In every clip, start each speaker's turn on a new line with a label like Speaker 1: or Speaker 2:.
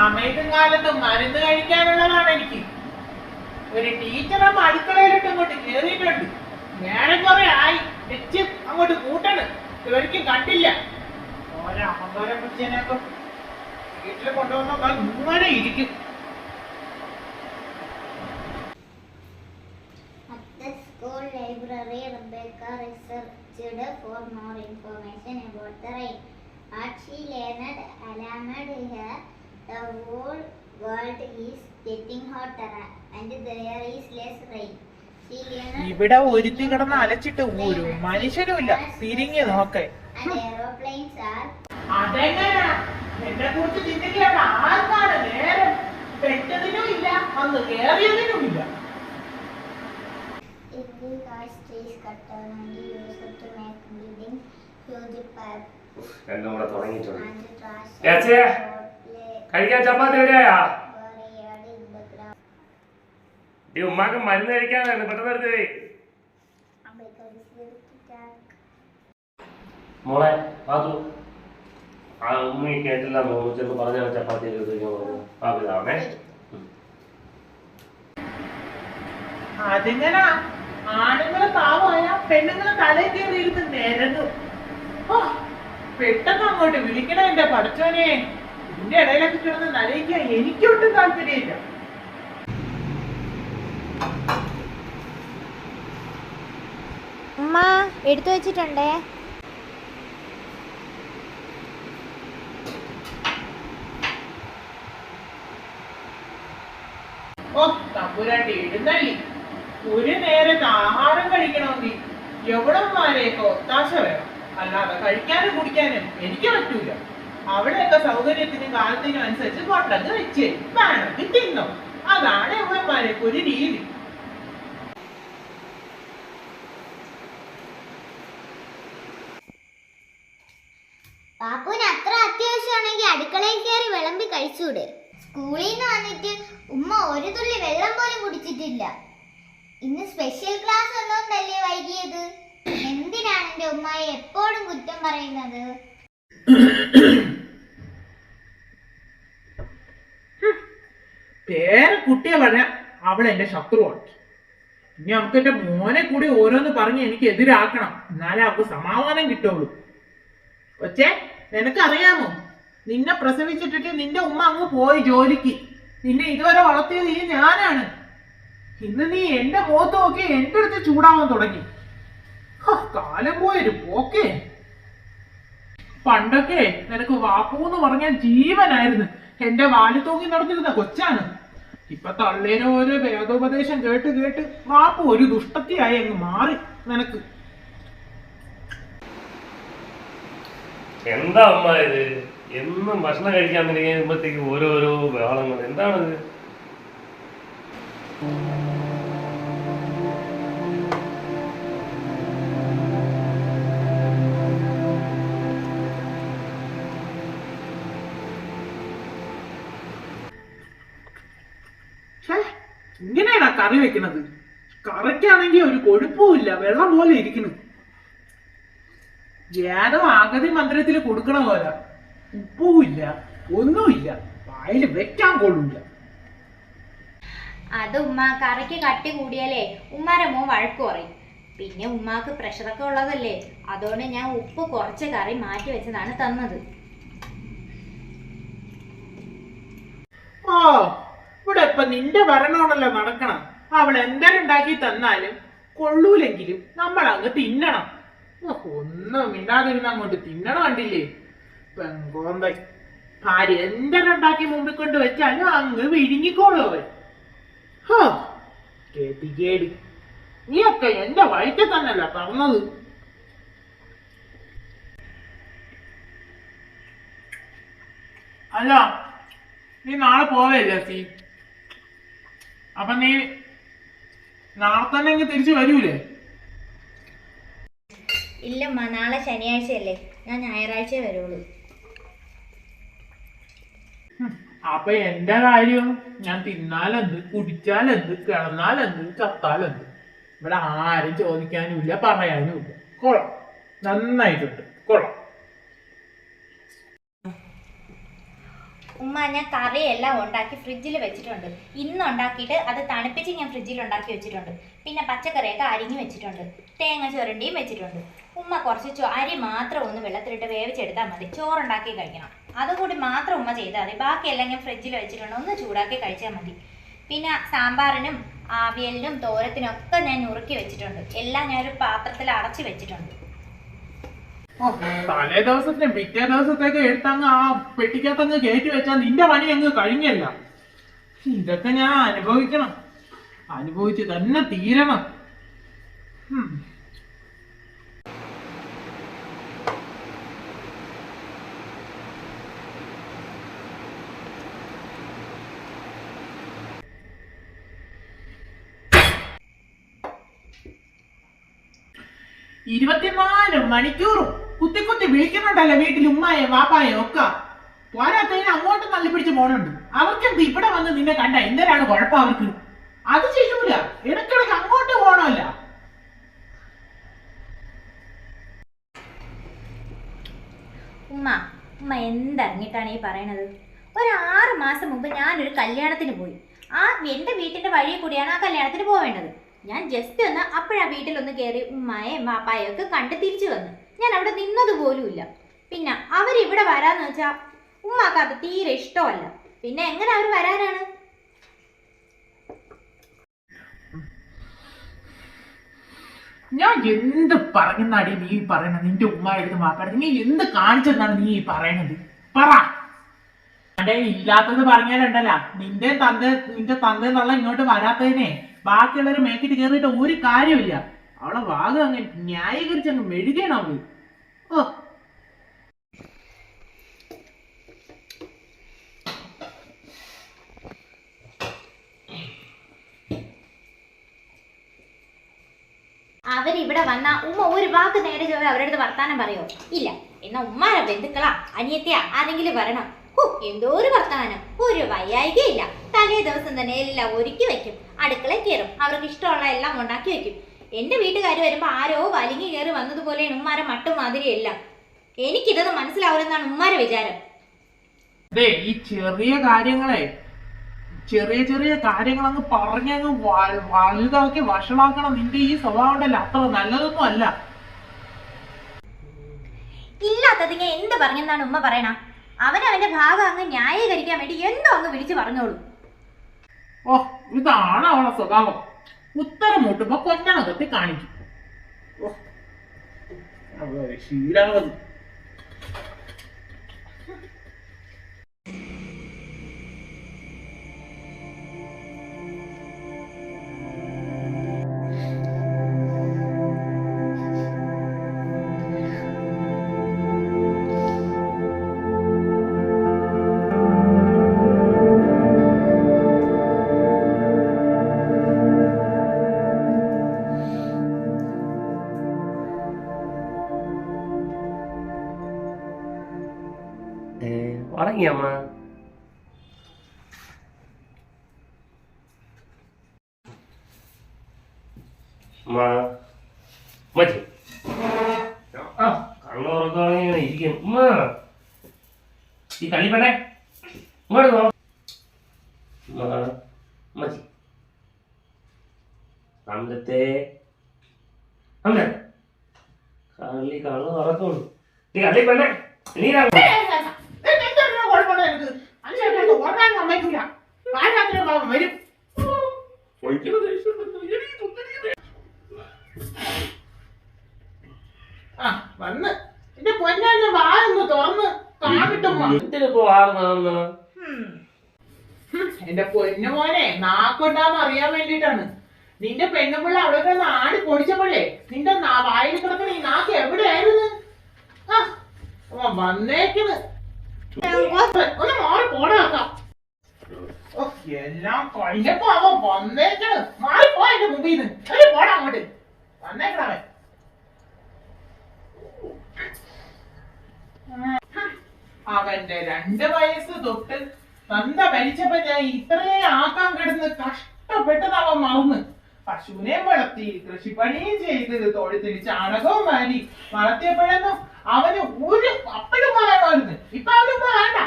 Speaker 1: സമയത്തും കാലത്തും മരുന്ന് കഴിക്കാനുള്ളതാണ് എനിക്ക്. ഒരു ടീച്ചറും അടുക്കളയിലിട്ട് അങ്ങോട്ട് കയറിയിട്ടുണ്ട് നേരെ കുറെ ആയി. വെച്ച് അങ്ങോട്ട് കൂട്ടണ്. ഇവർക്കും കണ്ടില്ല. ഓരോ മോർ വീട്ടിൽ കൊണ്ടുവന്നാൽ ഇങ്ങനെ ഇരിക്കും.
Speaker 2: school library, alarmed her. The whole world is getting hotter and there is less rain.
Speaker 1: ഇവിടെ ഒരുത്തി കിടന്ന് അലച്ചിട്ട് ഒരു മനുഷ്യരുമില്ല തിരിഞ്ഞു നോക്കെ
Speaker 2: and aeroplanes are
Speaker 1: അതെങ്ങനാ എന്നെ കുറിച്ച് ചിന്തിക്കേണ്ട ആർക്കാണ് നേരം പെട്ടതിനും ഇല്ല വന്ന് കേറിയതിനും ഇല്ല
Speaker 3: കൂടെ തുടങ്ങിയിട്ടുണ്ട്
Speaker 2: and trash
Speaker 3: ചേച്ചി.
Speaker 2: and
Speaker 3: കഴിക്കാൻ ചപ്പാത്തി എവിടെയാ ഡി ഉമ്മാക്ക് മരുന്ന് കഴിക്കാനാണ്. പെട്ടെന്ന് എടുത്തേ. മോളെ പാത്തു. ആ ഉമ്മ കേട്ടില്ല. ചെന്ന് പറഞ്ഞ ചപ്പാത്തി പാപ്പിതാവണേ
Speaker 1: അതെങ്ങനാ ആണുങ്ങളെ പാവമായ പെണ്ണുങ്ങളെ തലയിൽ കയറി ഇരുന്ന് നിരന്നു പെട്ടെന്ന് അങ്ങോട്ട് വിളിക്കണേ എന്റെ പഠിച്ചോനെ ഇതിന്റെ ഇടയിലൊക്കെ കിടന്ന് നനയിക്കാൻ എനിക്കൊട്ടും താല്പര്യമില്ല.
Speaker 2: ഉമ്മ എടുത്തു വെച്ചിട്ടുണ്ടേ?
Speaker 1: ഓ തമ്പുരാട്ടി എഴുന്നള്ളി. ഒരു നേരത്തെ ആഹാരം കഴിക്കണമെങ്കിൽ എവിടന്മാരെയൊക്കെ ഒത്താശ വേണം. അല്ലാതെ കഴിക്കാനും കുടിക്കാനും എനിക്ക് പറ്റൂല. അവിടെയൊക്കെ സൗകര്യത്തിനും കാലത്തിനും അനുസരിച്ച് കൊണ്ടങ്ങ് വെച്ച് വേണമെങ്കിൽ തിന്നു അതാണ് എവിടന്മാരെയൊക്കെ ഒരു രീതി.
Speaker 2: പാപ്പുവിന് അത്ര അത്യാവശ്യമാണെങ്കിൽ അടുക്കളയിൽ കയറി വിളമ്പി കഴിച്ചൂടെ സ്കൂളിൽ നിന്ന് വന്നിട്ട് ഉമ്മ ഒരു തുള്ളി വെള്ളം പോലും കുടിച്ചിട്ടില്ല. ഇന്ന് സ്പെഷ്യൽ ക്ലാസ് ഉള്ളതുകൊണ്ടല്ലേ വൈകിയത്? എന്തിനാണ് എന്റെ ഉമ്മയെ എപ്പോഴും കുറ്റം പറയുന്നത്?
Speaker 1: പേരെ കുട്ടിയെ പറഞ്ഞ അവൾ എന്റെ ശത്രുവാണ്. ഇനി നമുക്ക് എന്റെ മോനെ കൂടി ഓരോന്ന് പറഞ്ഞ് എനിക്ക് എതിരാക്കണം. എന്നാലേ അവൾക്ക് സമാധാനം കിട്ടുള്ളൂ. കൊച്ചേ നിനക്കറിയാമോ? നിന്നെ പ്രസവിച്ചിട്ടിട്ട് നിന്റെ ഉമ്മ അങ്ങ് പോയി ജോലിക്ക്. നിന്നെ ഇതുവരെ വളർത്തിയത് ഈ ഞാനാണ്. ഇന്ന് നീ എന്റെ മുഖത്ത് നോക്കി എന്റെ അടുത്ത് ചൂടാവാൻ തുടങ്ങി. കാലം പോയൊരു പോക്കേ. പണ്ടൊക്കെ നിനക്ക് വാപ്പു എന്ന് പറഞ്ഞാൽ ജീവനായിരുന്നു. എന്റെ വാലി തൂങ്ങി നടന്നിരുന്ന കൊച്ചാണ്. ഇപ്പൊ തള്ളേനെ ഓരോ വേദോപദേശം കേട്ട് കേട്ട് വാപ്പു ഒരു ദുഷ്ടത്തിയായി അങ്ങ് മാറി നിനക്ക്.
Speaker 3: എന്താ അമ്മ ഇത്? എന്നും ഭക്ഷണം കഴിക്കാൻ തുടങ്ങിയപ്പോഴത്തേക്ക് ഓരോരോ ബഹളങ്ങൾ. എന്താണിത്?
Speaker 1: കറി വെക്കണത്. കറിക്കാണെങ്കിൽ ഒരു കൊഴുപ്പുമില്ല വെള്ളം പോലെ ഇരിക്കുന്നു. ഏതോ ആഗതി മന്ത്രത്തിൽ കൊടുക്കണ പോലെ. ഉപ്പുമില്ല ഒന്നുമില്ല വായിൽ വെക്കാൻ കൊള്ളൂല
Speaker 4: അത് ഉമ്മ കറിക്ക് കട്ടി കൂടിയാലേ ഉമ്മാരെ മോൻ വഴക്ക് പറയും. പിന്നെ ഉമ്മാക്ക് പ്രഷറൊക്കെ ഉള്ളതല്ലേ? അതുകൊണ്ട് ഞാൻ ഉപ്പ് കുറച്ച് കറി മാറ്റി വെച്ചതാണ് തന്നത്.
Speaker 1: ഓ ഇവിടെ ഇപ്പൊ നിന്റെ ഭരണമാണല്ലോ നടക്കണം അവൾ എന്തെങ്കിലും തന്നാലും കൊള്ളൂലെങ്കിലും നമ്മൾ അങ്ങ് തിന്നണം ഒന്നും മിണ്ടാതിരുന്ന അങ്ങോട്ട് തിന്നണം കണ്ടില്ലേ? പെങ്കോന്ത. ഭാര്യ എന്തെല്ലാം ഉണ്ടാക്കി മുമ്പിൽ കൊണ്ട് വെച്ചാലും അങ്ങ് വിഴുങ്ങിക്കോളൂ അവൻ. ഹോ കേട്ടിക്കേട് നീയൊക്കെ എന്റെ വയറ്റിൽ തന്നെയല്ല പറഞ്ഞത് അല്ല നീ നാളെ പോവല്ലേ സി? അപ്പൊ നീ നാളെ തന്നെ അങ്ങ് തിരിച്ചു വരൂലേ?
Speaker 4: ഇല്ലമ്മ നാളെ ശനിയാഴ്ചയല്ലേ. ഞാൻ ഞായറാഴ്ച വരുള്ളൂ.
Speaker 1: അപ്പൊ എന്റെ കാര്യം ഞാൻ തിന്നാലെന്ത് കുടിച്ചാലെന്ത് കിടന്നാലെന്ത് ചത്താലെന്ത്? ഇവിടെ ആരും ചോദിക്കാനുമില്ല പറയാനുമില്ല. കൊള്ളാം. നന്നായിട്ടുണ്ട് കൊള്ളാം
Speaker 5: ഉമ്മ ഞാൻ കറിയെല്ലാം ഉണ്ടാക്കി ഫ്രിഡ്ജിൽ വെച്ചിട്ടുണ്ട്. ഇന്ന് ഉണ്ടാക്കിയിട്ട് അത് തണുപ്പിച്ച് ഞാൻ ഫ്രിഡ്ജിൽ ഉണ്ടാക്കി വെച്ചിട്ടുണ്ട്. പിന്നെ പച്ചക്കറിയൊക്കെ അരിഞ്ഞു വെച്ചിട്ടുണ്ട്. തേങ്ങ ചുരണ്ടിയും വെച്ചിട്ടുണ്ട്. ഉമ്മ കുറച്ച് അരി മാത്രം ഒന്ന് വെള്ളത്തിലിട്ട് വേവിച്ചെടുത്താൽ മതി. ചോറുണ്ടാക്കി കഴിക്കണം. അതുകൂടി മാത്രം ഉമ്മ ചെയ്താൽ മതി. ബാക്കിയെല്ലാം ഞാൻ ഫ്രിഡ്ജിൽ വെച്ചിട്ടുണ്ട്. ഒന്ന് ചൂടാക്കി കഴിച്ചാൽ മതി. പിന്നെ സാമ്പാറിനും ആവിയലിനും തോരത്തിനും ഒക്കെ ഞാൻ നുറുക്കി വെച്ചിട്ടുണ്ട്. എല്ലാം ഞാനൊരു പാത്രത്തിൽ അടച്ചു വെച്ചിട്ടുണ്ട്.
Speaker 1: തലേ ദിവസത്തിന് പിറ്റേ ദിവസത്തേക്ക് എടുത്തങ്ങ് ആ പെട്ടിക്കകത്തങ്ങ് കയറ്റി വെച്ചാൽ നിന്റെ പണി അങ്ങ് കഴിഞ്ഞല്ല. ഇതൊക്കെ ഞാൻ അനുഭവിക്കണം. അനുഭവിച്ച് തന്നെ തീരണം. ഇരുപത്തിനാല് മണിക്കൂറും കുത്തി കുത്തി വിളിക്കുന്നുണ്ടല്ലോ വീട്ടിൽ ഉമ്മായെ വാപ്പായെ ഒക്കെ. പോരാത്തതിന് അങ്ങോട്ട് തള്ളി പിടിച്ച് പോണുണ്ട്. അവർക്ക് എന്ത് ഇവിടെ വന്ന് നിന്നെ കണ്ട? എന്തിനാണ് കുഴപ്പം അവർക്ക്? അത് ചെയ്യൂല. ഇടയ്ക്കിടയ്ക്ക് അങ്ങോട്ട് പോണമല്ല.
Speaker 5: ഉമ്മ ഉമ്മ എന്തറിഞ്ഞിട്ടാണ് ഈ പറയണത്? ഒരു ആറ് മാസം മുമ്പ് ഞാനൊരു കല്യാണത്തിന് പോയി. ആ എന്റെ വീട്ടിന്റെ വഴി കൂടിയാണ് ആ കല്യാണത്തിന് പോവേണ്ടത്. ഞാൻ ജസ്റ്റ് ഒന്ന് അപ്പോഴാ വീട്ടിലൊന്ന് കയറി ഉമ്മയെ പാപ്പായൊക്കെ ഒക്കെ കണ്ട് തിരിച്ചു വന്നു. ഞാൻ അവിടെ നിന്നത് പോലുമില്ല പിന്നെ അവരിവിടെ വരാന്ന് വെച്ചാ ഉമ്മാക്ക് അത് തീരെ ഇഷ്ടമല്ല. പിന്നെ എങ്ങനെ അവർ വരാനാണ്?
Speaker 1: ഞാൻ എന്ത് പറഞ്ഞെന്നാടി നീ പറയണത് നിന്റെ ഉമ്മായിരുന്നു എടുത്ത് നീ എന്ത് കാണിച്ചെന്നാണ് നീ പറയണത്? പറ. ഇല്ലാത്തത് പറഞ്ഞാലുണ്ടല്ല. നിന്റെ തന്ത നിന്റെ തന്ത എന്നുള്ള ഇങ്ങോട്ട് വരാത്തതിനെ ബാക്കിയുള്ളവര് മേക്കിട്ട് കയറിയിട്ട് ഒരു കാര്യമില്ല അവളെ വാഗ അങ്ങ് ന്യായീകരിച്ച് അങ്ങ് മെഴുകണം അവൾ. ഓ.
Speaker 5: അവരിവിടെ വന്ന ഉമ്മ ഒരു വാക്ക് നേരെ ചോദി അവരുടെ അടുത്ത് വർത്താനം പറയോ? ഇല്ല. എന്നാ ഉമ്മാരെ ബന്ധുക്കളാ. അനിയത്തെയാ ആരെങ്കിലും വരണം. എന്തോ ഒരു വർത്താനം. ഒരു വയ്യായികയില്ല തലേ ദിവസം തന്നെ എല്ലാം ഒരുക്കി വെക്കും അടുക്കള കയറും. അവർക്ക് ഇഷ്ടമുള്ള എല്ലാം ഉണ്ടാക്കി വെക്കും എന്റെ വീട്ടുകാർ വരുമ്പോൾ ആരോ വലിങ്ങി കയറി വന്നതുപോലെയാണ് ഉമ്മാരെ മട്ടും മാതിരിയല്ല. എനിക്കിതൊന്ന് മനസ്സിലാവില്ലെന്നാണ് ഉമ്മാരെ വിചാരം.
Speaker 1: അതെ ഈ ചെറിയ കാര്യങ്ങളെ ചെറിയ ചെറിയ കാര്യങ്ങൾ അങ്ങ് പറഞ്ഞങ്ങ് വലുതാക്കി വഷളാക്കണം. നിന്റെ ഈ സ്വഭാവം ഉണ്ടല്ലോ അത്ര നല്ലതൊന്നും അല്ല.
Speaker 5: ഇല്ലാത്തത് ഞാൻ എന്ത് പറഞ്ഞെന്നാണ് ഉമ്മ പറയണ? അവനവന്റെ ഭാഗം അങ്ങ് ന്യായീകരിക്കാൻ വേണ്ടി എന്തോ അങ്ങ് വിളിച്ചു പറഞ്ഞോളൂ.
Speaker 1: ഓ ഇതാണ് അവളെ സ്വഭാവം. ഉത്തരം മുട്ടുമ്പോ കൊഞ്ഞണകത്തി കാണിക്കും. ശീലാവതി കുഴപ്പമുണ്ട് നിനക്ക്? അഞ്ചേട്ടൻ ഉറങ്ങാൻ സമ്മതിക്കൂല. നീ കള്ളി വരും. നീ വന്ന്. എന്റെ പൊന്നാന്റെ വായൊന്ന് തുറന്ന്.
Speaker 3: എന്തിനിപ്പോ
Speaker 1: എന്റെ പൊന്നു മോനെ നാക്കുണ്ടാന്ന് അറിയാൻ വേണ്ടിട്ടാണ് നിന്റെ പെണ്ണുപിള്ള അവിടെ കിടന്ന് ആട് പൊടിച്ചപ്പോഴേ നിന്റെ വായിൽ കിടക്കണ ഈ നാക്ക് എവിടെയായിരുന്നു? ആ, വന്നേക്കണ് ഒന്ന് മാറി പോടാക്കാം എല്ലാം കഴിഞ്ഞപ്പോ അവൻ വന്നേക്കണ് മാറി പോ എന്റെ മുമ്പിൽ നിന്ന് പോടാ അങ്ങോട്ട്. വന്നേക്കണവൻ അവന്റെ രണ്ട് വയസ്സ് തൊട്ട് തന്ത ഭരിച്ചപ്പോ ഞാൻ ഇത്രേ ആക്കാൻ കിടന്ന് കഷ്ടപ്പെട്ടത് അവൻ മറന്ന്. പശുവിനെ വളർത്തി കൃഷിപ്പണിയും ചെയ്ത് തൊഴുത്തിൽ ചാണകവും വാരി വളർത്തിയപ്പോഴൊന്നും അവന് ഒരു അപ്പഴും വേണമായിരുന്നു ഇപ്പൊ അവനും വേണ്ട.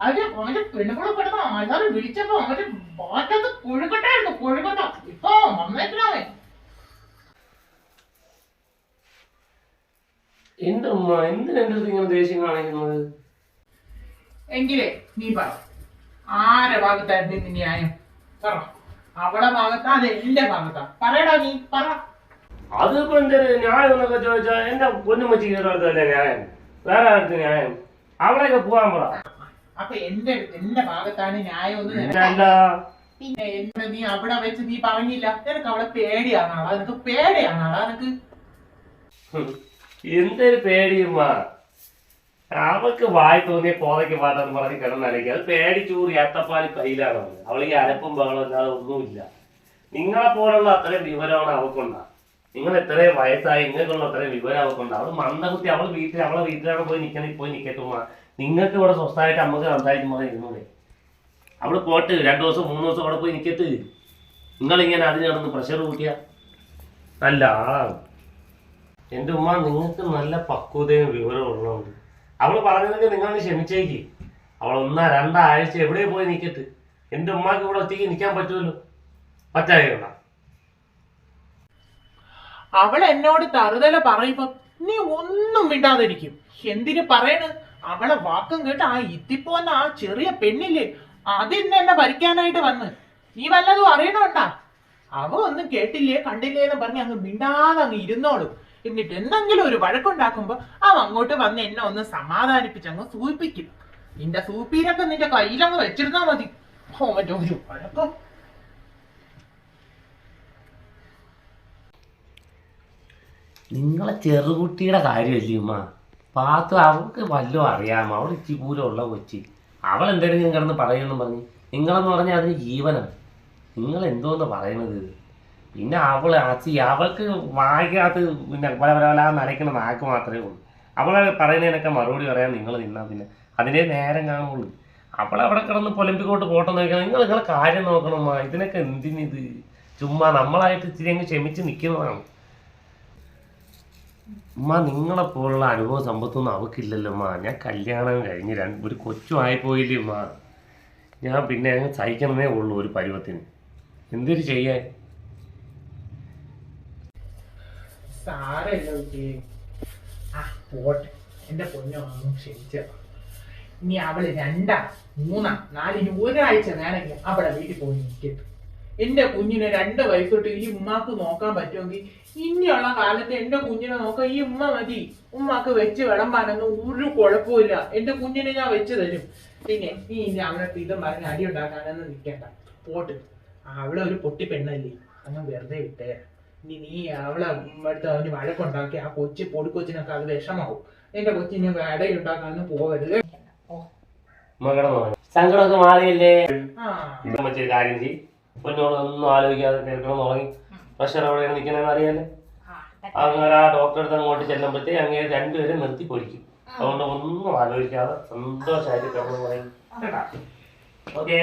Speaker 1: അവർ അവന്റെ പെണ്ണുകൂടെ പെടുന്ന ആൾക്കാരെ വിളിച്ചപ്പോ അവന്റെ മാറ്റത്ത് കൊഴുക്കട്ടായിരുന്നു കൊഴുക്കട്ട ഇപ്പൊ വന്നേക്കണേ
Speaker 3: എന്റെ ഉമ്മ? എന്തിനാ എന്റെ അടുത്ത് ഇങ്ങനെ ദേഷ്യം കാണിക്കുന്നത്?
Speaker 1: എങ്കിലേ നീ പറ. ആരെ ഭാഗത്തായിരുന്നു ന്യായം? പറ. അവളെ ഭാഗത്താ അത് എന്റെ ഭാഗത്താ. പറയടാ നീ പറ.
Speaker 3: അതിപ്പോ എന്തൊരു ന്യായം എന്നൊക്കെ ചോദിച്ചാൽ എന്റെ പൊന്നുമച്ചി അടുത്തല്ലേ ന്യായം. വേറെ ആർക്ക് ന്യായം. അവിടെയൊക്കെ പോവാൻ പറ.
Speaker 1: അപ്പൊ എന്റെ എന്റെ ഭാഗത്താണ് ന്യായം എന്ന് പിന്നെ എന്റെ നീ അവിടെ വെച്ച് നീ പറഞ്ഞില്ല? നിനക്ക് അവളെ പേടിയാണാളാ നിനക്ക് പേടിയാണാളാ നിനക്ക്
Speaker 3: എന്തൊരു പേടിയുമ്മ. അവൾക്ക് വായി തോന്നിയ കോതയ്ക്ക് പാട്ടെന്ന് പറഞ്ഞ് കിടന്നാലേക്ക് അത് പേടിച്ചൂറി അത്തപ്പാലി കയ്യിലാണ്. അവൾ ഈ അരപ്പും ബഹളം അല്ലാതെ ഒന്നുമില്ല. നിങ്ങളെ പോലുള്ള അത്രയും വിവരമാണ് അവൾക്കുണ്ടാ. നിങ്ങൾ എത്രയും വയസ്സായി നിങ്ങൾക്കുള്ള അത്രയും വിവരം അവൾക്കുണ്ട്. അവൾ മന്ദകുത്തി അവൾ വീട്ടിൽ അവളെ വീട്ടിലാണ് പോയി നിൽക്കണ പോയി നിൽക്കട്ടുമ്മ നിങ്ങൾക്ക് ഇവിടെ സ്വസ്ഥമായിട്ട് അമ്മയ്ക്ക് സംസാരിക്കുമ്പോൾ ഇരുന്നൂടെ. അവൾ പോട്ട് രണ്ടു ദിവസം മൂന്ന് ദിവസം അവിടെ പോയി നിൽക്കട്ട് നിങ്ങളിങ്ങനെ അതിന് നടന്ന് പ്രഷർ കൂട്ടിയ? നല്ല ആളാണ്. എന്റെ ഉമ്മ നിങ്ങൾക്ക് നല്ല പക്വതയും വിവരവും ഉള്ളതുകൊണ്ട്. അവൾ പറഞ്ഞതൊക്കെ നിങ്ങളൊന്ന് ക്ഷമിച്ചേക്ക്. അവൾ ഒന്നാ രണ്ടാ രണ്ടാഴ്ച എവിടെ പോയി നിൽക്കത്ത് എന്റെ ഉമ്മാക്ക് ഇവിടെ ഒറ്റയ്ക്ക് നിൽക്കാൻ പറ്റുമല്ലോ? പറ്റാതെയുണ്ട
Speaker 1: അവൾ എന്നോട് തറുതല പറയുമ്പോ നീ ഒന്നും മിണ്ടാതിരിക്കും. എന്തിനു പറയണ്? അവളെ വാക്കും കേട്ട് ആ ഇത്തിപ്പോന്ന ആ ചെറിയ പെണ്ണില്ലേ അതിന്ന് എന്നെ ഭരിക്കാനായിട്ട് വന്ന്. നീ വല്ലതും അറിയണോണ്ടാ അവ ഒന്നും കേട്ടില്ലേ കണ്ടില്ലേ എന്ന് പറഞ്ഞ് അങ്ങ് മിണ്ടാതെ അങ്ങ് ഇരുന്നോളും. എന്നിട്ട് എന്തെങ്കിലും ഒരു വഴക്കുണ്ടാക്കുമ്പോ അവ അങ്ങോട്ട് വന്ന് എന്നെ ഒന്ന് സമാധാനിപ്പിച്ച് അങ്ങ് സൂപ്പിക്കും നിന്റെ സൂപ്പീരൊക്കെ നിന്റെ കയ്യിലങ്ങ് വെച്ചിരുന്നാ മതി. ഓ മറ്റോ ഒരു വഴക്കം?
Speaker 3: നിങ്ങളെ ചെറുകുട്ടിയുടെ കാര്യമല്ലേ ഉമ്മ? പാത്തു അവൾക്ക് വല്ലതും അറിയാമോ? അവൾ ഇച്ചി പൂരമുള്ള കൊച്ചി. അവൾ എന്തെങ്കിലും കിടന്ന് പറയുമെന്ന് പറഞ്ഞ്. നിങ്ങളെന്ന് പറഞ്ഞാൽ അതിന് ജീവനാണ്. നിങ്ങൾ എന്തോന്ന് പറയണത്? പിന്നെ അവൾ അച്ചി അവൾക്ക് വായിക്കാത്ത പിന്നെ പല പല പല നനയ്ക്കുന്ന നാക്ക് മാത്രമേ ഉള്ളൂ. അവളെ പറയുന്നതിനൊക്കെ മറുപടി പറയാൻ നിങ്ങൾ നിന്നാൽ പിന്നെ. അതിനെ നേരം കാണുള്ളൂ. അവൾ അവിടെ കിടന്ന് പൊലമ്പിക്കോട്ട് പോട്ടെന്ന് നോക്കണം നിങ്ങൾ നിങ്ങളെ കാര്യം നോക്കണമ്മ ഇതിനൊക്കെ എന്തിനിത്? ചുമ്മാ നമ്മളായിട്ട് ഇച്ചിരി അങ്ങ് ക്ഷമിച്ച് നിൽക്കുന്നതാണ് ഉമ്മ നിങ്ങളെപ്പോലുള്ള അനുഭവ സമ്പത്തൊന്നും അവക്കില്ലല്ലോ ഉമ്മ ഞാൻ കല്യാണം കഴിഞ്ഞ് രണ്ട് ഒരു കൊച്ചു ആയിപ്പോയില്ലേ ഉമ്മ. ഞാൻ പിന്നെ അങ്ങ് സഹിക്കണമേ ഉള്ളൂ ഒരു പരുവത്തിന്. എന്തൊരു ചെയ്യാൻ?
Speaker 1: സാരല്ല കുട്ടിയെ ആ പോട്ടെ. എന്റെ പൊന്നൊന്നും ക്ഷമിച്ച. ഇനി അവൾ രണ്ടാ മൂന്നാ നാല് ഇനി ഒരാഴ്ച നേരെങ്കിൽ അവിടെ വീട്ടിൽ പോയി നിൽക്കട്ടെ എന്റെ കുഞ്ഞിനെ രണ്ട് വയസ്സോട്ട് ഈ ഉമ്മാക്ക് നോക്കാൻ പറ്റുമെങ്കിൽ ഇനിയുള്ള കാലത്ത് എന്റെ കുഞ്ഞിനെ നോക്കാൻ ഈ ഉമ്മ മതി. ഉമ്മാക്ക് വെച്ച് വിളമ്പാനൊന്നും ഒരു കുഴപ്പമില്ല എന്റെ കുഞ്ഞിനെ ഞാൻ വെച്ച് തരും. പിന്നെ നീ ഇനി അവനെ ഇതും പറഞ്ഞ് അടി ഉണ്ടാക്കാനൊന്നും നിൽക്കണ്ട. പോട്ട്. അവളെ ഒരു പൊട്ടി പെണ്ണല്ലേ? അങ്ങ് വെറുതെ വിട്ടേ ഇനി നീ അവളെ അടുത്ത് അവന് വഴക്കുണ്ടാക്കി ആ കൊച്ചു പൊടിക്കൊച്ചിനൊക്കെ അത് വിഷമാവും. എന്റെ കൊച്ചിനെ അടയുണ്ടാക്കാനൊന്നും പോകരുത്
Speaker 3: സങ്കടമൊക്കെ മാറിയല്ലേ? മറ്റൊരു കാര്യം ചെയ്യും. പൊന്നോട് ഒന്നും ആലോചിക്കാതെ കേൾക്കണം തുടങ്ങി പ്രഷർ എവിടെയാണ് നിൽക്കണമെന്ന് അറിയാലേ അങ്ങനെ ആ ഡോക്ടറെ അടുത്ത് അങ്ങോട്ട് ചെല്ലുമ്പോഴത്തേ അങ്ങനെ രണ്ടുപേരും നിർത്തി പൊരിക്കും. അതുകൊണ്ട് ഒന്നും ആലോചിക്കാതെ സന്തോഷമായിട്ട് കിടന്നു പറയും ഓക്കേ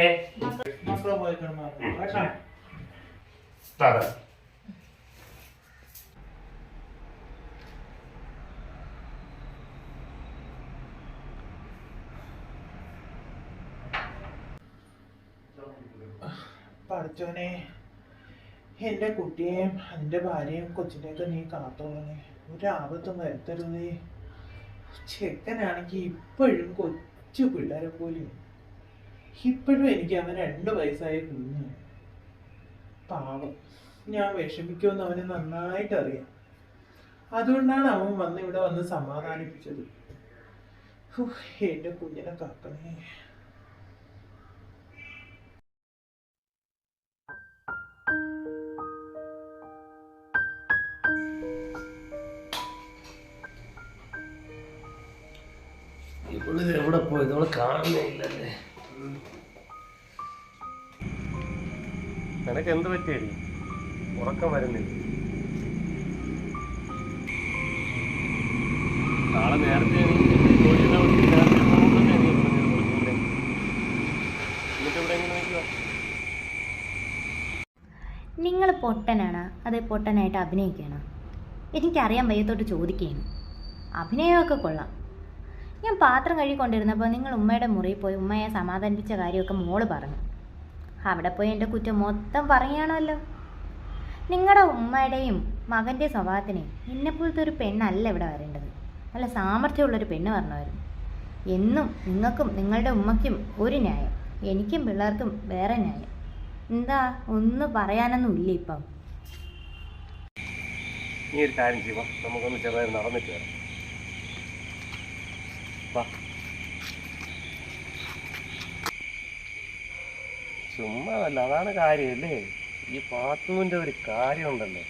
Speaker 1: മക്കളെ എന്റെ കുട്ടിയെയും എന്റെ ഭാര്യയും കൊച്ചിനെയൊക്കെ നീ കാത്തോളണേ. ഒരാപത്തും വരുത്തരുതേ. ചെക്കനാണെങ്കിൽ ഇപ്പോഴും കൊച്ചു പിള്ളേരെ പോലും. ഇപ്പോഴും എനിക്ക് അവൻ രണ്ട് വയസ്സായ കുഞ്ഞു പാവം. ഞാൻ വിഷമിക്കുമെന്ന് അവന് നന്നായിട്ട് അറിയാം. അതുകൊണ്ടാണ് അവൻ വന്ന് ഇവിടെ വന്ന് സമാധാനിപ്പിച്ചത്. എന്റെ കുഞ്ഞിനെ കാക്കണേ.
Speaker 3: കാണുന്നേ ഇല്ലല്ലേ നിനക്ക് എന്ത് പറ്റിയടി? ഉറക്കം വരുന്നില്ല. നാളെ നേരത്തെ എണീറ്റ് ജോലിയെല്ലാം ഒതുക്കി നേരത്തെ പോകണമെന്നല്ലേ നീ പറഞ്ഞത് എന്നിട്ട് ഇവിടെ എങ്ങനെ നിൽക്കുക?
Speaker 5: നിങ്ങൾ പൊട്ടനാണ്. അത് പൊട്ടനായിട്ട് അഭിനയിക്കുകയാണ്. എനിക്കറിയാൻ വയ്യത്തോട്ട് ചോദിക്കുകയാണ്. അഭിനയമൊക്കെ കൊള്ളാം. ഞാൻ പാത്രം കഴുകിക്കൊണ്ടിരുന്നപ്പോൾ നിങ്ങൾ ഉമ്മയുടെ മുറിയിൽ പോയി ഉമ്മയെ സമാധാനിപ്പിച്ച കാര്യമൊക്കെ മോൾ പറഞ്ഞു. അവിടെ പോയി എന്റെ കുറ്റം മൊത്തം പറയുകയാണല്ലോ നിങ്ങളുടെ ഉമ്മയുടെയും മകന്റെ സ്വഭാവത്തിന് എന്നെപ്പോലത്തെ ഒരു പെണ്ണല്ല ഇവിടെ വരേണ്ടത്. നല്ല സാമർഥ്യമുള്ളൊരു പെണ്ണ് പറഞ്ഞു എന്നും നിങ്ങൾക്കും നിങ്ങളുടെ ഉമ്മയ്ക്കും ഒരു ന്യായം എനിക്കും പിള്ളേർക്കും വേറെ ന്യായം. എന്താ? ഒന്ന് പറയാനൊന്നും ഇല്ല ഇപ്പം.
Speaker 3: നീ ഒരു കാര്യം ചെയ്യുമ്പോൾ നമുക്കൊന്ന് ചെറുതായി നടന്നിട്ട് വരാം. ചുമ്മാ അല്ല അതാണ് കാര്യമല്ലേ? ഈ പാത്തുവിന്റെ ഒരു കാര്യമുണ്ടല്ലോ.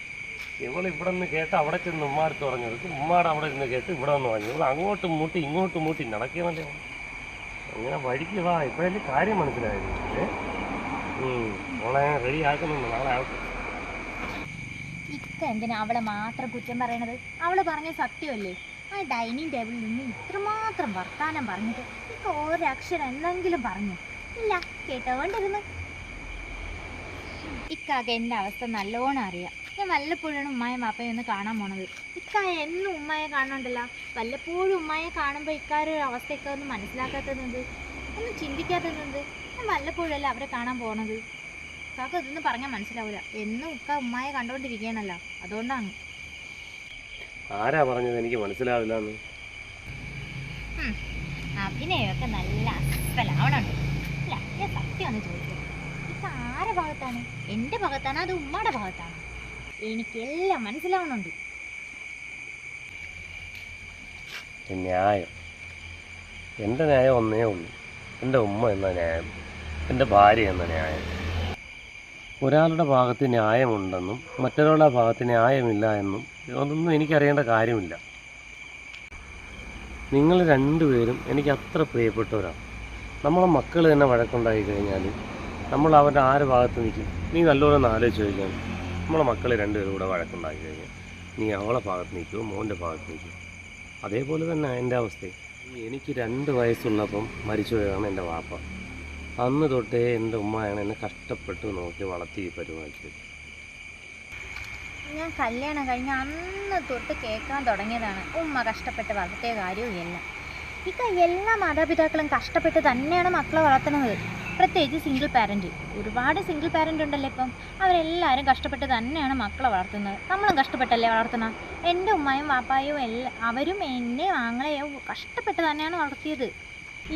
Speaker 3: ഇവൾ ഇവിടെ നിന്ന് കേട്ട് അവിടെ ചെന്ന് ഉമ്മാടുത്ത് പറഞ്ഞത് ഉമ്മാട് അവിടെ ഇരുന്ന് കേട്ട് ഇവിടെ വന്ന് പറഞ്ഞു ഇവൾ അങ്ങോട്ടും മൂട്ടി ഇങ്ങോട്ടും മൂട്ടി നടക്കുകയല്ലേ അങ്ങനെ വഴിക്ക് വാ ഇപ്പോഴല്ലേ കാര്യം മനസ്സിലായത്. ഏ? അവളെ റെഡി ആക്കുന്നുണ്ട്. നാളെ ആക്കും
Speaker 5: അവളെ മാത്രം കുറ്റം പറയണത്? അവൾ പറഞ്ഞ സത്യമല്ലേ? ആ ഡൈനിങ് ടേബിളിൽ നിന്ന് ഇത്രമാത്രം വർത്താനം പറഞ്ഞിട്ട് ഇക്ക ഒരക്ഷരം എന്തെങ്കിലും പറഞ്ഞു? ഇല്ല കേട്ടോണ്ടിരുന്നു. ഇക്കാക്ക് എന്റെ അവസ്ഥ നല്ലോണം അറിയാം. ഞാൻ വല്ലപ്പോഴാണ് ഉമ്മായും വാപ്പയും ഒന്ന് കാണാൻ പോണത്. ഇക്ക എന്നും ഉമ്മായെ കാണണ്ടല്ലോ വല്ലപ്പോഴും ഉമ്മായെ കാണുമ്പോൾ ഇക്കാരൊരു അവസ്ഥയൊക്കെ ഒന്ന് മനസ്സിലാക്കാത്തതുണ്ട് ഒന്നും ചിന്തിക്കാത്തതുണ്ട് ഞാൻ വല്ലപ്പോഴല്ല അവരെ കാണാൻ പോണത്? ഇക്കാക്ക് ഇതൊന്നും പറഞ്ഞാൽ മനസ്സിലാവില്ല എന്നും ഇക്ക ഉമ്മായെ കണ്ടുകൊണ്ടിരിക്കുകയാണല്ലോ അതുകൊണ്ടാണ്.
Speaker 3: ആരാ പറഞ്ഞത് എനിക്ക് മനസ്സിലാവില്ല
Speaker 5: അഭിനയമൊക്കെ നല്ല അസ്സലാവണുണ്ട് അല്ല ഞാൻ സത്യം ഒന്ന് ചോദിക്കും ഇക്ക ആരെ ഭാഗത്താണ്? എന്റെ ഭാഗത്താണ് അത് ഉമ്മയുടെ ഭാഗത്താണ്? എനിക്കെല്ലാം മനസ്സിലാവുന്നുണ്ട്
Speaker 3: ന്യായം. എന്റെ ന്യായം ഒന്നേ ഉള്ളൂ. എന്റെ ഉമ്മ എന്ന ന്യായം. എന്റെ ഭാര്യ എന്ന ന്യായം. ഒരാളുടെ ഭാഗത്ത് ന്യായമുണ്ടെന്നും മറ്റൊരാളുടെ ഭാഗത്ത് ന്യായമില്ല എന്നും അതൊന്നും എനിക്കറിയേണ്ട കാര്യമില്ല. നിങ്ങൾ രണ്ടുപേരും എനിക്ക് അത്ര പ്രിയപ്പെട്ടവരാണ് നമ്മളെ മക്കൾ തന്നെ വഴക്കുണ്ടായി കഴിഞ്ഞാൽ നമ്മൾ അവരുടെ ആര് ഭാഗത്ത് നിൽക്കും? നീ നല്ലോണം ആലോചിച്ച് ചോദിക്കാൻ നമ്മളെ മക്കൾ രണ്ടുപേരും കൂടെ വഴക്കുണ്ടാക്കി കഴിഞ്ഞു നീ അവളെ ഭാഗത്ത് നിൽക്കുമോ മോന്റെ ഭാഗത്ത് നിൽക്കും. അതേപോലെ തന്നെ എന്റെ അവസ്ഥയും എനിക്ക് രണ്ട് വയസ്സുള്ളപ്പം മരിച്ചു പോയതാണ് എന്റെ വാപ്പ. അന്ന് തൊട്ടേ എന്റെ ഉമ്മയാണ് എന്നെ കഷ്ടപ്പെട്ട് നോക്കി വളർത്തി പരിപാലിച്ചത്
Speaker 5: ഞാൻ കല്യാണം കഴിഞ്ഞ അന്ന് തൊട്ട് കേൾക്കാൻ തുടങ്ങിയതാണ്. ഉമ്മ കഷ്ടപ്പെട്ട് വളർത്തിയ കാര്യവും എല്ലാം. ഇക്ക എല്ലാ മാതാപിതാക്കളും കഷ്ടപ്പെട്ട് തന്നെയാണ് മക്കളെ വളർത്തുന്നത്. പ്രത്യേകിച്ച് സിംഗിൾ പാരന്റ് ഒരുപാട് സിംഗിൾ പാരന്റ് ഉണ്ടല്ലോ ഇപ്പം. അവരെല്ലാവരും കഷ്ടപ്പെട്ട് തന്നെയാണ് മക്കളെ വളർത്തുന്നത്. നമ്മളും കഷ്ടപ്പെട്ടല്ലേ വളർത്തുന്നത് എന്റെ ഉമ്മയും വാപ്പായും എല്ലാ അവരും എന്നെ ആങ്ങളെയോ കഷ്ടപ്പെട്ട് തന്നെയാണ് വളർത്തിയത്.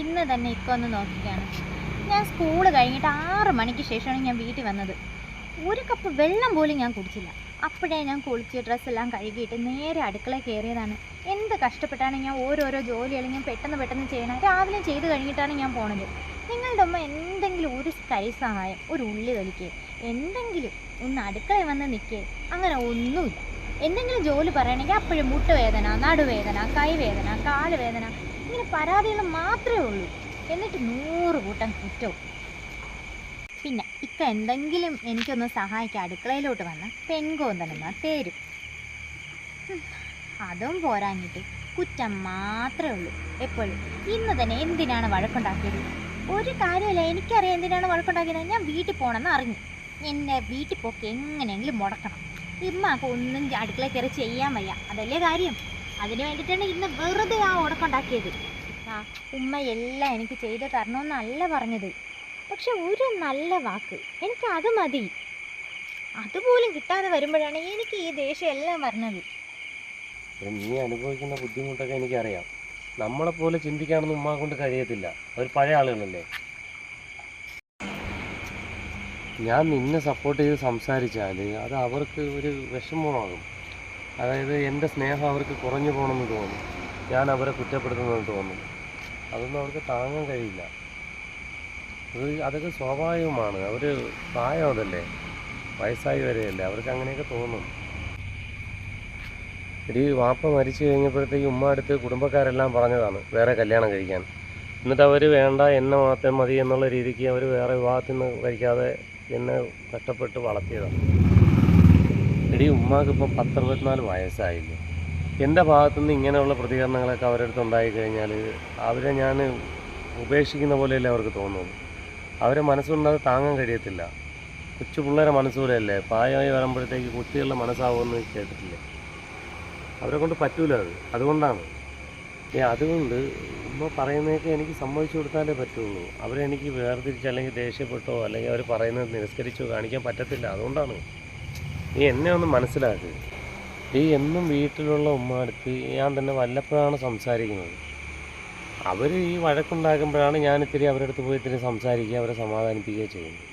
Speaker 5: ഇന്ന് തന്നെ ഇപ്പം ഒന്ന് നോക്കിയാണ് ഞാൻ സ്കൂൾ കഴിഞ്ഞിട്ട് ആറ് മണിക്ക് ശേഷമാണ് ഞാൻ വീട്ടിൽ വന്നത്. ഒരു കപ്പ് വെള്ളം പോലും ഞാൻ കുടിച്ചില്ല. അപ്പോഴേ ഞാൻ കുളിച്ച് ഡ്രസ്സെല്ലാം കഴുകിയിട്ട് നേരെ അടുക്കള കയറിയതാണ്. എന്ത് കഷ്ടപ്പെട്ടാണ് ഞാൻ ഓരോരോ ജോലികൾ ഞാൻ പെട്ടെന്ന് പെട്ടെന്ന് ചെയ്യണം രാവിലെ ചെയ്ത് കഴിഞ്ഞിട്ടാണ് ഞാൻ പോണത്. നിങ്ങളുടെ അമ്മ എന്തെങ്കിലും ഒരു കൈ സഹായം ഒരു ഉള്ളി തൊലിക്കേ എന്തെങ്കിലും ഒന്ന് അടുക്കളയിൽ വന്ന് നിൽക്കേ അങ്ങനെ ഒന്നുമില്ല. എന്തെങ്കിലും ജോലി പറയണമെങ്കിൽ അപ്പോഴും മുട്ടുവേദന നടുവേദന കൈവേദന കാലുവേദന ഇങ്ങനെ പരാതികൾ മാത്രമേ ഉള്ളൂ. എന്നിട്ട് നൂറ് കൂട്ടം കുറ്റവും പിന്നെ ഇക്ക എന്തെങ്കിലും എനിക്കൊന്ന് സഹായിക്കാം. അടുക്കളയിലോട്ട് വന്ന പെൺകോന്തനെന്നാ തേരും അതും പോരാഞ്ഞിട്ട് കുറ്റം മാത്രമേ ഉള്ളൂ എപ്പോഴും. ഇന്ന് തന്നെ എന്തിനാണ് വഴക്കുണ്ടാക്കിയത്? ഒരു കാര്യമില്ല എനിക്കറിയാം എന്തിനാണ് വഴക്കുണ്ടാക്കിയത്. ഞാൻ വീട്ടിൽ പോകണമെന്ന് അറിഞ്ഞു. എന്നെ വീട്ടിൽ പോക്ക് എങ്ങനെയെങ്കിലും മുടക്കണം. ഇമ്മാക്ക് ഒന്നും അടുക്കള കയറി ചെയ്യാൻ വയ്യ. അതല്ലേ കാര്യം? അതിന് വേണ്ടിയിട്ടാണ് ഇന്ന് വെറുതെ ആ ഉടക്കുണ്ടാക്കിയത് ആ ഉമ്മ എല്ലാം എനിക്ക് ചെയ്ത് തരണമെന്നല്ല പറഞ്ഞത്. പക്ഷെ ഒരു നല്ല വാക്ക്. എനിക്ക് അത് മതി. അതുപോലും കിട്ടാതെ വരുമ്പോഴാണ് എനിക്ക് ഈ ദേഷ്യം എല്ലാം
Speaker 3: അപ്പോൾ നീ അനുഭവിക്കുന്ന ബുദ്ധിമുട്ടൊക്കെ എനിക്കറിയാം. നമ്മളെപ്പോലെ ചിന്തിക്കാനൊന്നും ഉമ്മ കൊണ്ട് കഴിയത്തില്ല. അവർ പഴയ ആളുകളല്ലേ? ഞാൻ നിന്നെ സപ്പോർട്ട് ചെയ്ത് സംസാരിച്ചാൽ അത് അവർക്ക് ഒരു വിഷമമാകും. അതായത് എന്റെ സ്നേഹം അവർക്ക് കുറഞ്ഞു പോകണമെന്ന് തോന്നും. ഞാൻ അവരെ കുറ്റപ്പെടുത്തുന്നതെന്ന് തോന്നും. അതൊന്നും അവർക്ക് താങ്ങാൻ കഴിയില്ല. അത് അതൊക്കെ സ്വാഭാവികമാണ്. അവർ പ്രായം അതല്ലേ? വയസ്സായി വരെയല്ലേ? അവർക്ക് അങ്ങനെയൊക്കെ തോന്നും. എടി വാപ്പ മരിച്ചു കഴിഞ്ഞപ്പോഴത്തേക്ക് ഉമ്മ അടുത്ത് കുടുംബക്കാരെല്ലാം പറഞ്ഞതാണ് വേറെ കല്യാണം കഴിക്കാൻ. എന്നിട്ട് അവർ വേണ്ട എന്നെ മാത്രം മതി എന്നുള്ള രീതിക്ക് അവർ വേറെ വിവാഹത്തിൽ നിന്ന് കഴിക്കാതെ എന്നെ കഷ്ടപ്പെട്ട് വളർത്തിയതാണ് എടി ഉമ്മാക്ക് ഇപ്പം പത്തറുപത്തിനാല് വയസ്സായില്ലേ. എന്റെ ഭാഗത്തു നിന്ന് ഇങ്ങനെയുള്ള പ്രതികരണങ്ങളൊക്കെ അവരുടെ അടുത്ത് ഉണ്ടായി കഴിഞ്ഞാൽ അവരെ ഞാൻ ഉപേക്ഷിക്കുന്ന പോലെയല്ലേ അവർക്ക് തോന്നുള്ളൂ. അവരെ മനസ്സുണ്ടാതെ താങ്ങാൻ കഴിയത്തില്ല. കൊച്ചു പിള്ളേരെ മനസ്സുപോലെയല്ലേ പ്രായമായി വരുമ്പോഴത്തേക്ക് കുട്ടികളുടെ മനസ്സാവുമെന്ന് കേട്ടിട്ടില്ലേ. അവരെ കൊണ്ട് പറ്റൂല അത്. അതുകൊണ്ടാണ്. അതുകൊണ്ട് ഉമ്മ പറയുന്നതൊക്കെ എനിക്ക് സമ്മതിച്ചു കൊടുത്താലേ പറ്റുള്ളൂ. അവരെനിക്ക് വേർതിരിച്ച് അല്ലെങ്കിൽ ദേഷ്യപ്പെട്ടോ അല്ലെങ്കിൽ അവർ പറയുന്നത് നിരസ്കരിച്ചോ കാണിക്കാൻ പറ്റത്തില്ല. അതുകൊണ്ടാണ്. നീ എന്നെ ഒന്ന് മനസ്സിലാക്കുക ഈ എന്നും വീട്ടിലുള്ള ഉമ്മ അടുത്ത് ഞാൻ തന്നെ വല്ലപ്പോഴാണ് സംസാരിക്കുന്നത്. അവർ ഈ വഴക്കുണ്ടാക്കുമ്പോഴാണ് ഞാൻ ഇത്തിരി അവരുടെ അടുത്ത് പോയി ഇത്തിരി സംസാരിക്കുക അവരെ സമാധാനിപ്പിക്കുകയോ ചെയ്യുന്നത്.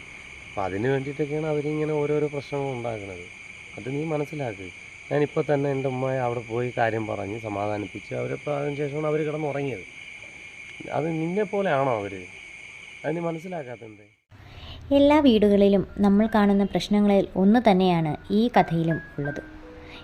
Speaker 3: അപ്പോൾ അതിന് വേണ്ടിയിട്ടൊക്കെയാണ് അവരിങ്ങനെ ഓരോരോ പ്രശ്നങ്ങൾ ഉണ്ടാക്കുന്നത്. അത് നീ മനസ്സിലാക്ക്. ഞാനിപ്പോൾ തന്നെ എന്റെ ഉമ്മയെ അവിടെ പോയി കാര്യം പറഞ്ഞ് സമാധാനിപ്പിച്ച് അവരിപ്പോൾ അതിന് ശേഷമാണ് അവർ കിടന്നുറങ്ങിയത്. അത് നിന്നെ പോലെയാണോ അവർ അതിന് മനസ്സിലാക്കാത്തത്
Speaker 5: എല്ലാ വീടുകളിലും നമ്മൾ കാണുന്ന പ്രശ്നങ്ങളിൽ ഒന്ന് തന്നെയാണ് ഈ കഥയിലും ഉള്ളത്.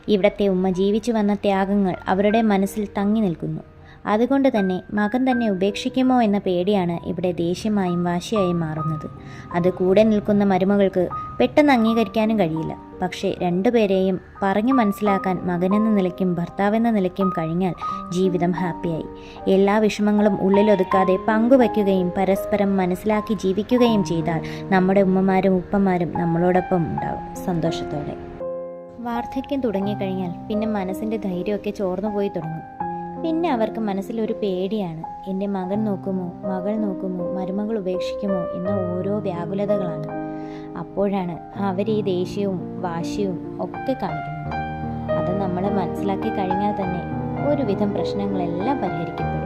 Speaker 5: ഇവിടത്തെ ഉമ്മ ജീവിച്ചു വന്ന ത്യാഗങ്ങൾ അവരുടെ മനസ്സിൽ തങ്ങി നിൽക്കുന്നു. അതുകൊണ്ട് തന്നെ മകൻ തന്നെ ഉപേക്ഷിക്കുമോ എന്ന പേടിയാണ് ഇവിടെ ദേഷ്യമായും വാശിയായും മാറുന്നത്. അത് കൂടെ നിൽക്കുന്ന മരുമകൾക്ക് പെട്ടെന്ന് അംഗീകരിക്കാനും കഴിയില്ല. പക്ഷേ രണ്ടുപേരെയും പറഞ്ഞു മനസ്സിലാക്കാൻ മകനെന്ന നിലയ്ക്കും ഭർത്താവെന്ന നിലയ്ക്കും കഴിഞ്ഞാൽ ജീവിതം ഹാപ്പിയായി. എല്ലാ വിഷമങ്ങളും ഉള്ളിലൊതുക്കാതെ പങ്കുവയ്ക്കുകയും പരസ്പരം മനസ്സിലാക്കി ജീവിക്കുകയും ചെയ്താൽ നമ്മുടെ ഉമ്മമാരും ഉപ്പമാരും നമ്മളോടൊപ്പം ഉണ്ടാവും. സന്തോഷത്തോടെ. വാർദ്ധക്യം തുടങ്ങിക്കഴിഞ്ഞാൽ പിന്നെ മനസ്സിന്റെ ധൈര്യമൊക്കെ ചോർന്നു പോയി തുടങ്ങും. പിന്നെ അവർക്ക് മനസ്സിലൊരു പേടിയാണ്. എന്റെ മകൻ നോക്കുമോ? മകൾ നോക്കുമോ? മരുമകൾ ഉപേക്ഷിക്കുമോ? എന്ന ഓരോ വ്യാകുലതകളാണ്. അപ്പോഴാണ് അവർ ഈ ദേഷ്യവും വാശിയും ഒക്കെ കാണിക്കുന്നത്. അത് നമ്മൾ മനസ്സിലാക്കി കഴിഞ്ഞാൽ തന്നെ ഒരുവിധം പ്രശ്നങ്ങളെല്ലാം പരിഹരിക്കപ്പെടും.